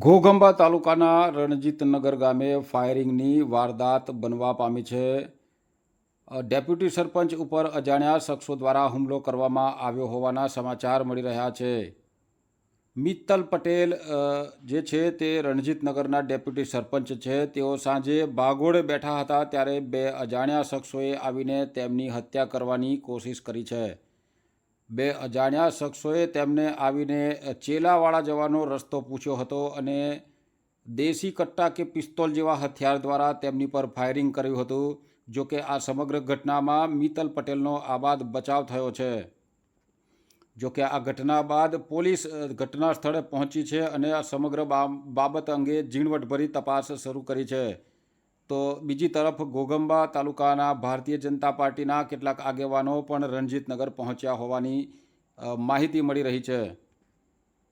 ઘોગંબા તાલુકાના રણજીતનગર ગામે ફાયરિંગની વારદાત બનવા પામી છે. ડેપ્યુટી સરપંચ ઉપર અજાણ્યા શખ્સો દ્વારા હુમલો કરવામાં આવ્યો હોવાના સમાચાર મળી રહ્યા છે. મિત્તલ પટેલ જે છે તે રણજીતનગરના ડેપ્યુટી સરપંચ છે. તેઓ સાંજે બાગોળે બેઠા હતા ત્યારે બે અજાણ્યા શખ્સોએ આવીને તેમની હત્યા કરવાની કોશિશ કરી છે. બે અજાણ્યા શખ્સોએ તેમને આવીને ચેલાવાળા જવાનો રસ્તો પૂછ્યો હતો અને દેશી કટ્ટા કે પિસ્તોલ જેવા હથિયાર દ્વારા તેમની પર ફાયરિંગ કર્યું હતું, જો કે આ સમગ્ર ઘટનામાં મિત્તલ પટેલનો આબાદ બચાવ થયો છે. જો કે આ ઘટના બાદ પોલીસ ઘટના સ્થળે પહોંચી છે અને આ સમગ્ર બાબત અંગે ઝીણવટભરી તપાસ શરૂ કરી છે. તો બીજી તરફ ગોગંબા તાલુકાના ભારતીય જનતા પાર્ટીના કેટલાક આગેવાનો પણ રણજીતનગર પહોંચ્યા હોવાની માહિતી મળી રહી છે.